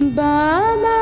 বাবা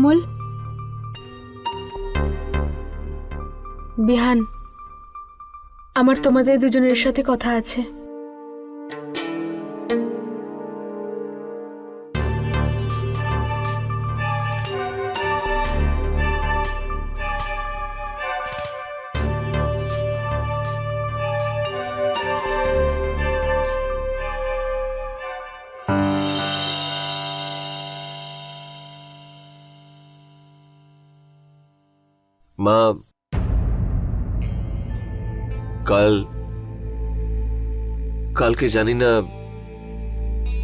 কোমল। বিহান আমার তোমাদের দুজনের সাথে কথা আছে। মা, কাল, কালকে জানি না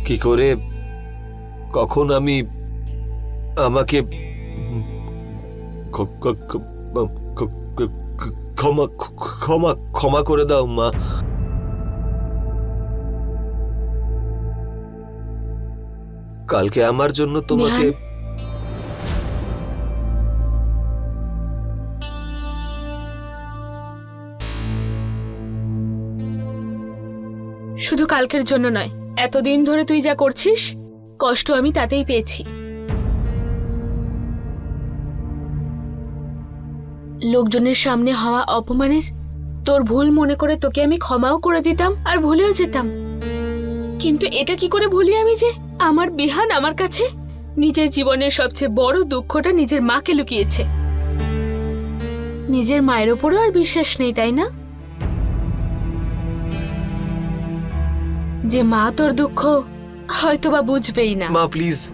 কি করে, কখন আমি আমাকে ক্ষমা ক্ষমা ক্ষমা করে দাও মা। কালকে আমার জন্য তোমাকে কালকের জন্য নয়। এতদিন ধরে তুই যা করছিস, কষ্ট আমি তাতেই পেয়েছি। লোকজনের সামনে হওয়া অপমানের, তোর ভুল মনে করে তোকে আমি ক্ষমাও করে দিতাম আর ভুলেও যেতাম। কিন্তু এটা কি করে ভুলি আমি যে আমার বিহান আমার কাছে? নিজের জীবনের সবচেয়ে বড় দুঃখটা নিজের মাকে লুকিয়েছে। নিজের মায়ের ওপরও আর বিশ্বাস নেই, তাই না? যে মা তোর দুঃখ হয়তো বা বুঝবেই না। মা প্লিজ।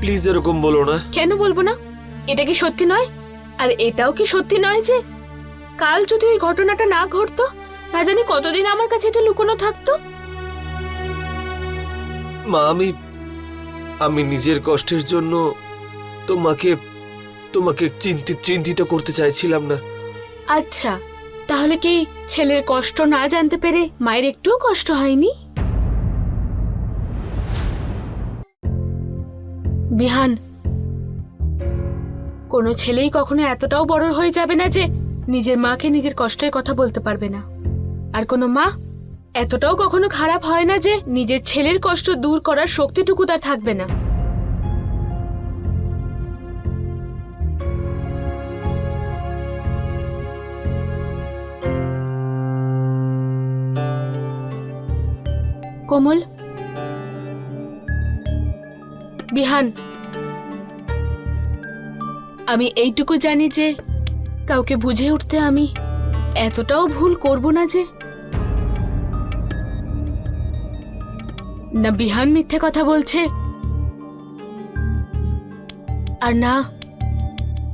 প্লিজ এরকম বলো না। কেন বলব না? এটা কি সত্যি নয়? আর এটাও কি সত্যি নয় যে কাল যদি ওই ঘটনাটা না ঘটতো না জানি কতদিন আমার কাছে এটা লুকোনো থাকতো? মা আমি আমি নিজের কষ্টের জন্য তোমাকে তোমাকে চিন্তিত চিন্তিত করতে চাইছিলাম না। আচ্ছা। তাহলে কি ছেলের কষ্ট না জানতে পেরে মায়ের একটুও কষ্ট হয়নি? বিহান, কোনো ছেলেই কখনো এতটাও বড় হয়ে যাবে না যে নিজের মাকে নিজের কষ্টের কথা বলতে পারবে না। আর কোনো মা এতটাও কখনো খারাপ হয় না যে নিজের ছেলের কষ্ট দূর করার শক্তিটুকু তার থাকবে না। কোমল। বিহান, আমি এইটুকু জানি যে কাউকে বুঝে উঠতে আমি এতটাও ভুল করব না যে। না, বিহান মিথ্যে কথা বলছে। আর না,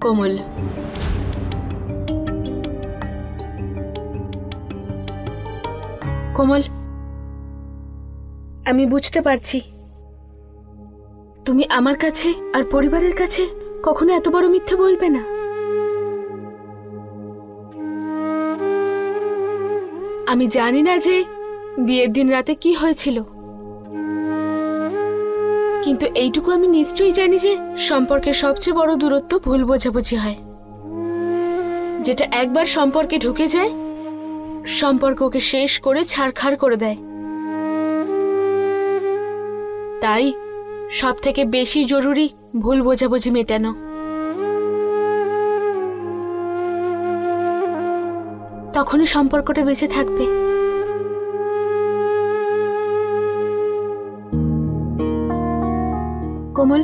কোমল। কোমল আমি বুঝতে পারছি। তুমি আমার কাছে আর পরিবারের কাছে কখনো এত বড় মিথ্যে বলবে না। আমি জানি না যে বিয়ের দিন রাতে কি হয়েছিল। কিন্তু এইটুকু আমি নিশ্চয়ই জানি যে সম্পর্কের সবচেয়ে বড় দূরত্ব ভুল বোঝাবুঝি হয়। যেটা একবার সম্পর্কে ঢুকে যায় সম্পর্ককে শেষ করে ছাড়খাড় করে দেয়। তাই সব থেকে বেশি জরুরি ভুল বোঝাবুঝি মেটানো। তখনই সম্পর্কটা বেঁচে থাকবে। কোমল,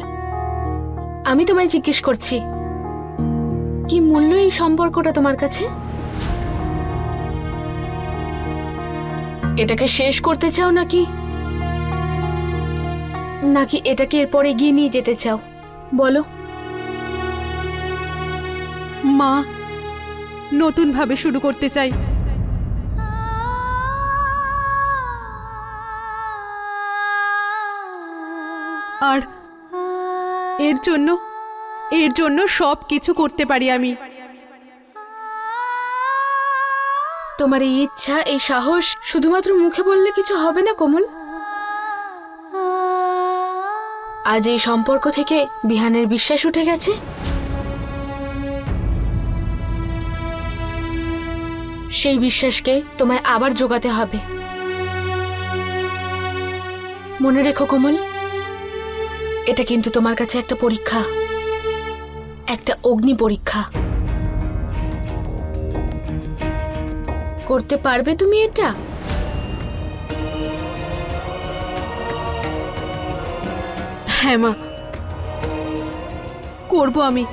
আমি তোমায় জিজ্ঞেস করছি, কি মূল্য এই সম্পর্কটা তোমার কাছে? এটাকে শেষ করতে চাও নাকি? নাকি এটাকে এরপর এগিয়ে নিয়ে যেতে চাও? বলো। মা নতুন ভাবে শুরু করতে চাই। আর এর জন্য এর জন্য সব কিছু করতে পারি আমি। তোমার এই ইচ্ছা এই সাহস শুধুমাত্র মুখে বললে কিছু হবে না কোমল? আজ এই সম্পর্ক থেকে বিহানের বিশ্বাস উঠে গেছে? সেই বিশ্বাসকে তোমায় আবার জোগাতে হবে। মনে রেখো কোমল, এটা কিন্তু তোমার কাছে একটা পরীক্ষা, একটা অগ্নি পরীক্ষা। করতে পারবে তুমি এটা? হ্যাঁ মা। করব আমি।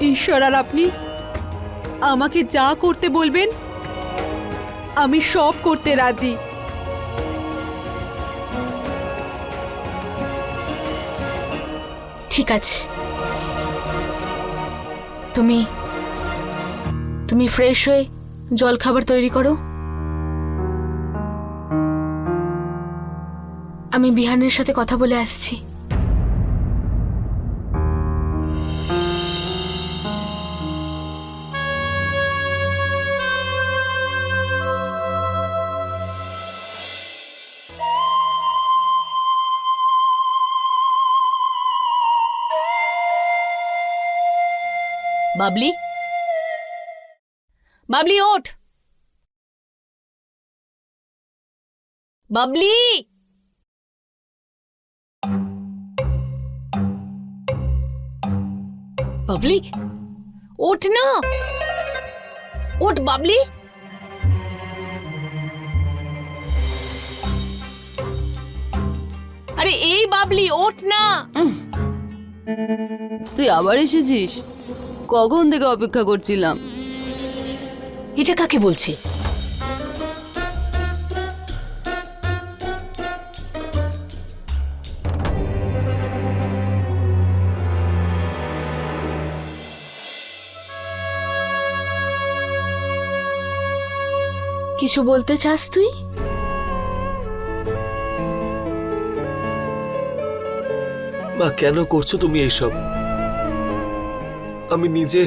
ঈশ্বর আর আপনি আমাকে যা করতে বলবেন, আমি সব করতে রাজি। ঠিক আছে। তুমি তুমি ফ্রেশ হয়ে জল খাবার তৈরি করো। আমি বিহানের সাথে কথা বলে আসছি। বাবলি? বাবলি ওঠ। বাবলি! বাবলি? ওঠ না। ওঠ বাবলি। আরে এই বাবলি ওঠ না। তুই আবার এসেছিস? কখন থেকে অপেক্ষা করছিলাম? এটা কাকে বলছে? কিছু বলতে চাস তুই? মা কেন করছ তুমি এইসব? আমি নিজে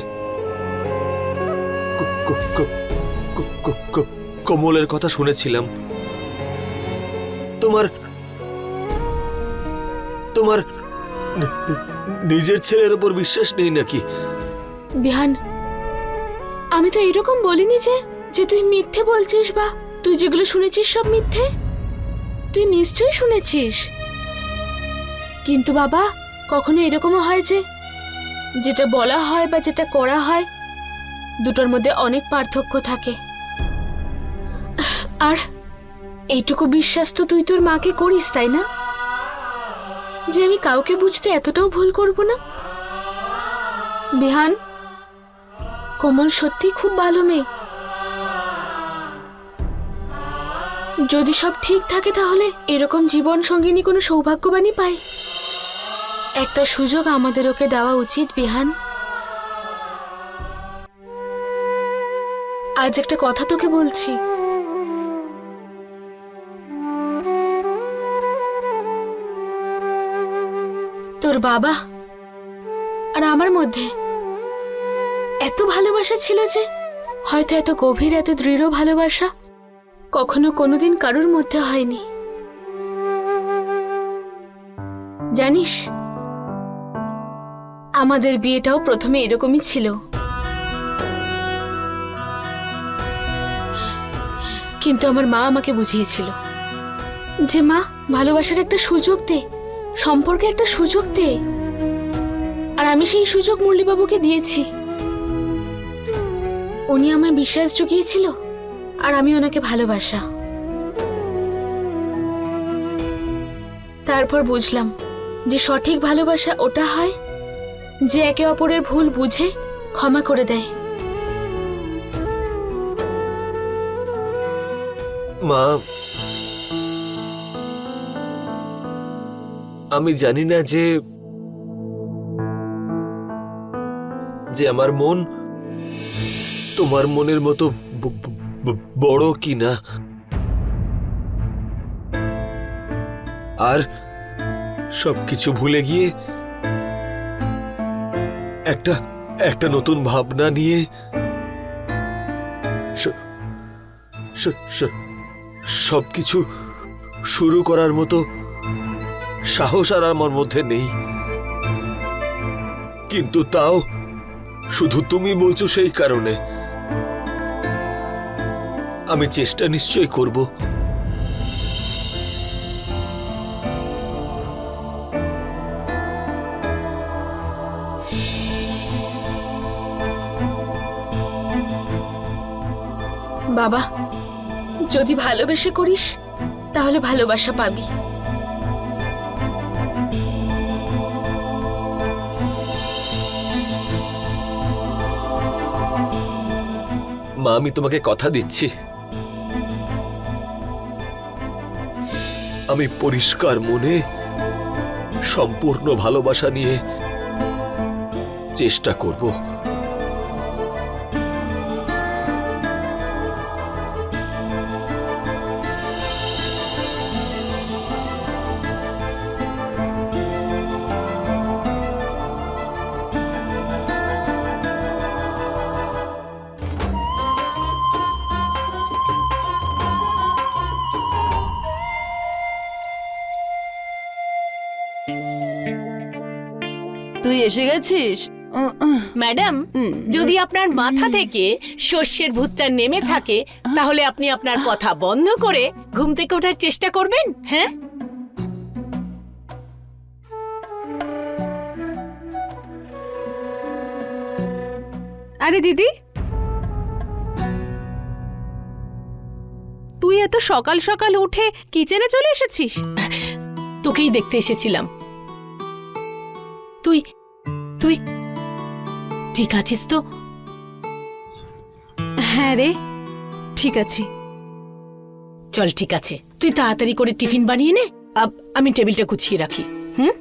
কমলের কথা শুনেছিলাম। তোমার তোমার নিজের ছেলের ওপর বিশ্বাস নেই নাকি? বিহান আমি তো এরকম বলিনি যে যে তুই মিথ্যে বলছিস বা? তুই যেগুলো শুনেছিস সব মিথ্যে? তুই নিশ্চয়ই শুনেছিস। কিন্তু বাবা, কখনো এরকমও হয় যে, যেটা বলা হয় বা যেটা করা হয়, দুটোর মধ্যে অনেক পার্থক্য থাকে। আর এইটুকু বিশ্বাস তো তুই তোর মাকে করিস, তাই না? যে আমি কাউকে বুঝতে এতটাও ভুল করব না? বিহান, কোমল সত্যি খুব ভালো মেয়ে। যদি সব ঠিক থাকে তাহলে এরকম জীবন সঙ্গিনী কোনো সৌভাগ্যবানই পাই। একটা সুযোগ আমাদের ওকে দেওয়া উচিত, বিহান। আজ একটা কথা তোকে বলছি। তোর বাবা আর আমার মধ্যে এত ভালোবাসা ছিল যে হয়তো এত গভীর, এত দৃঢ় ভালোবাসা কখনো কোনোদিন কারোর মধ্যে হয়নি। জানিস, আমাদের বিয়েটাও প্রথমে এরকমই ছিল। কিন্তু আমার মা আমাকে বুঝিয়েছিল যে, মা, ভালোবাসার একটা সুযোগ দে, সম্পর্কে একটা সুযোগ দে। আর আমি সেই সুযোগ মুরলীবাবুকে দিয়েছি। উনি আমায় বিশ্বাস জুগিয়েছিল। আর আমি ওনাকে ভালোবাসা। তারপর বুঝলাম যে সঠিক ভালোবাসা ওটা হয় যে একে অপরের ভুল বুঝে ক্ষমা করে দেয়। মা, আমি জানি না যে যে আমার মন তোমার মনের মতো বড় কি না আর সবকিছু ভুলে গিয়ে একটা একটা নতুন ভাবনা নিয়ে সবকিছু শুরু করার মতো সাহস আর আমার মধ্যে নেই। কিন্তু তাও শুধু তুমি বলছো সেই কারণে। আমি চেষ্টা নিশ্চয় করব। বাবা যদি ভালোবেসে করিস তাহলে ভালোবাসা পাবি। মা আমি তোমাকে কথা দিচ্ছি। আমি পরিষ্কার মনে সম্পূর্ণ ভালোবাসা নিয়ে চেষ্টা করব। তুই এসে গেছিস? ম্যাডাম যদি আপনার মাথা থেকে শস্যের ভূতটা নেমে থাকে তাহলে আপনি আপনার কথা বন্ধ করে ঘুম থেকে ওঠার চেষ্টা করবেন হ্যাঁ? আরে দিদি। তুই এত সকাল সকাল উঠে কিচেনে চলে এসেছিস? তোকেই দেখতে এসেছিলাম। তুই ঠিক আছিস তো? হ্যাঁ রে, ঠিক আছে। চল ঠিক আছে, তুই তাড়াতাড়ি করে টিফিন বানিয়ে নে আমি টেবিলটা গুছিয়ে রাখি, হুম?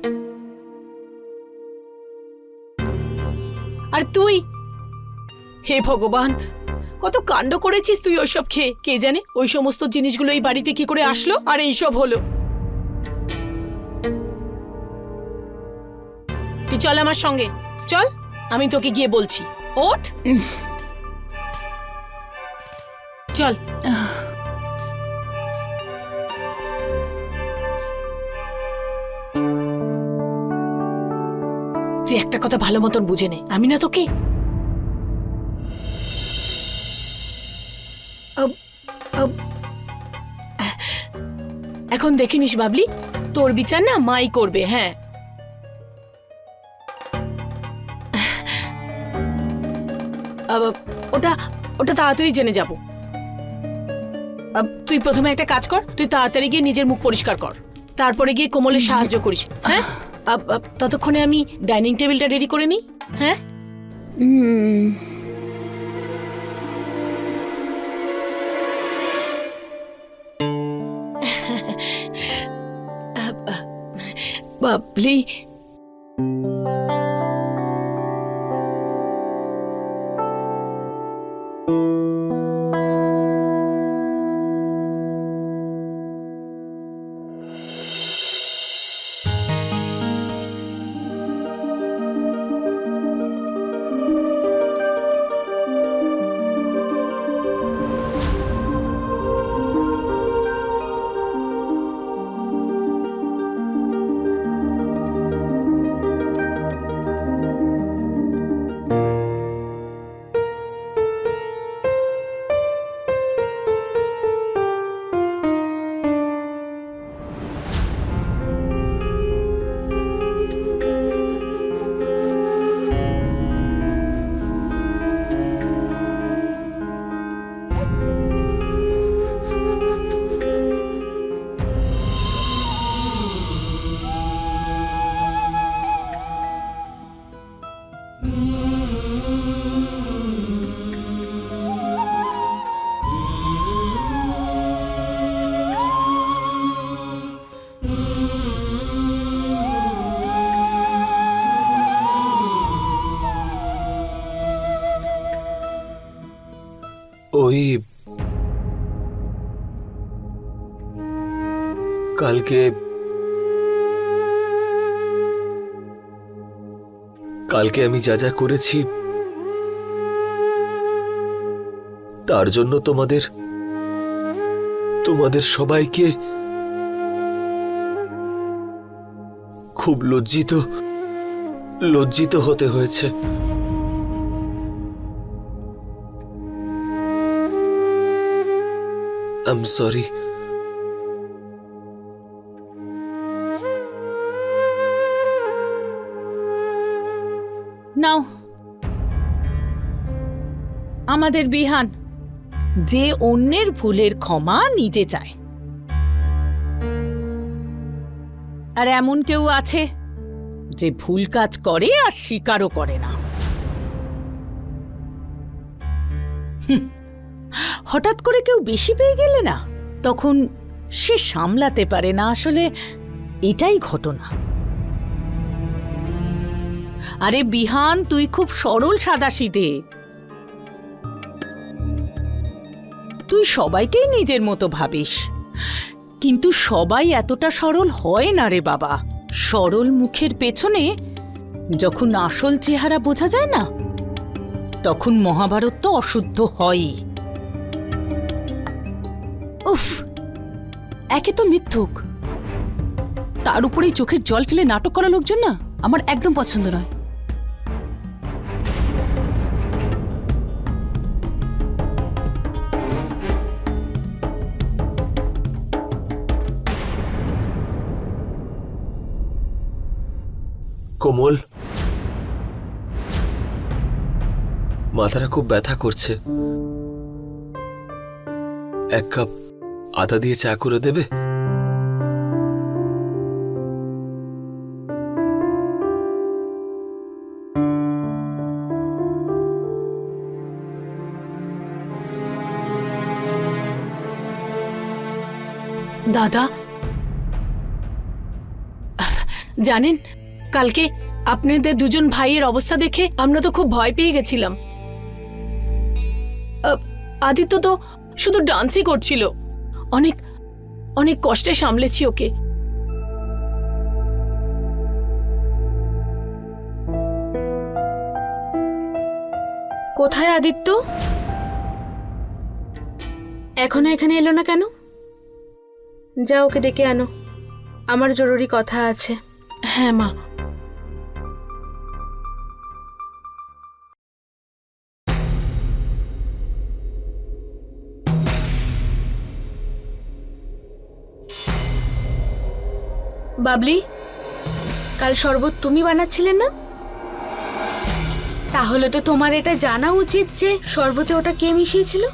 আর তুই? হে ভগবান, কত কাণ্ড করেছিস তুই ওইসব খেয়ে, কে জানে ওই সমস্ত জিনিসগুলো এই বাড়িতে কি করে আসলো আর এইসব হলো? তুই চল আমার সঙ্গে। চল আমি তোকে গিয়ে বলছি। ওঠ। চল। তুই একটা কথা ভালো মতন বুঝে নে। আমি না তোকে? এখন দেখে নিস বাবলি তোর বিচার না মাই করবে হ্যাঁ। ওটা ওটা তাড়াতাড়ি জেনে যাব। তুই প্রথমে একটা কাজ কর তুই তাড়াতাড়ি গিয়ে নিজের মুখ পরিষ্কার কর। তারপরে গিয়ে কোমলের সাহায্য করিস হ্যাঁ? ততক্ষণে আমি ডাইনিং টেবিলটা রেডি করে নিই হ্যাঁ? বাবলি কালকে কালকে আমি যা যা করেছি, তার জন্য তোমাদের তোমাদের সবাইকে খুব লজ্জিত লজ্জিত হতে হয়েছে। আই এম সরি আমাদের বিহান। যে অন্যের ভুলের ক্ষমা নিজে চায়। আর এমন কেউ আছে যে ভুল কাজ করে আর স্বীকারও করে না। হঠাৎ করে কেউ বেশি পেয়ে গেলে না? তখন সে সামলাতে পারে না। আসলে এটাই ঘটনা। আরে বিহান, তুই খুব সরল সাদাসিধে। তুই সবাইকেই নিজের মতো ভাবিস। কিন্তু সবাই এতটা সরল হয় না রে বাবা। সরল মুখের পেছনে যখন আসল চেহারা বোঝা যায় না, তখন মহাভারত তো অশুদ্ধ হয়ই। উফ, একে তো মিথ্যুক। তার উপরেই চোখের জল ফেলে নাটক করা লোকজন না, আমার একদম পছন্দ নয়। কোমল। মাথাটা খুব ব্যথা করছে। এক কাপ আদা দিয়ে চা করে দেবে? দাদা? জানেন, কালকে আপনাদের দুজন ভাইয়ের অবস্থা দেখে আমরা তো খুব ভয় পেয়ে গেছিলাম। আদিত্য তো শুধু ডান্সই করছিল। অনেক অনেক কষ্টে সামলেছি ওকে। কোথায় আদিত্য? এখনও এখানে এলো না কেন? যা ওকে ডেকে আনো। আমার জরুরি কথা আছে। হ্যাঁ মা। বাবলি, কাল শরবত তুমি বানাচ্ছিলে না? তাহলে তো তোমার এটা জানা উচিত যে শরবতে ওটা কে মিশিয়েছিল।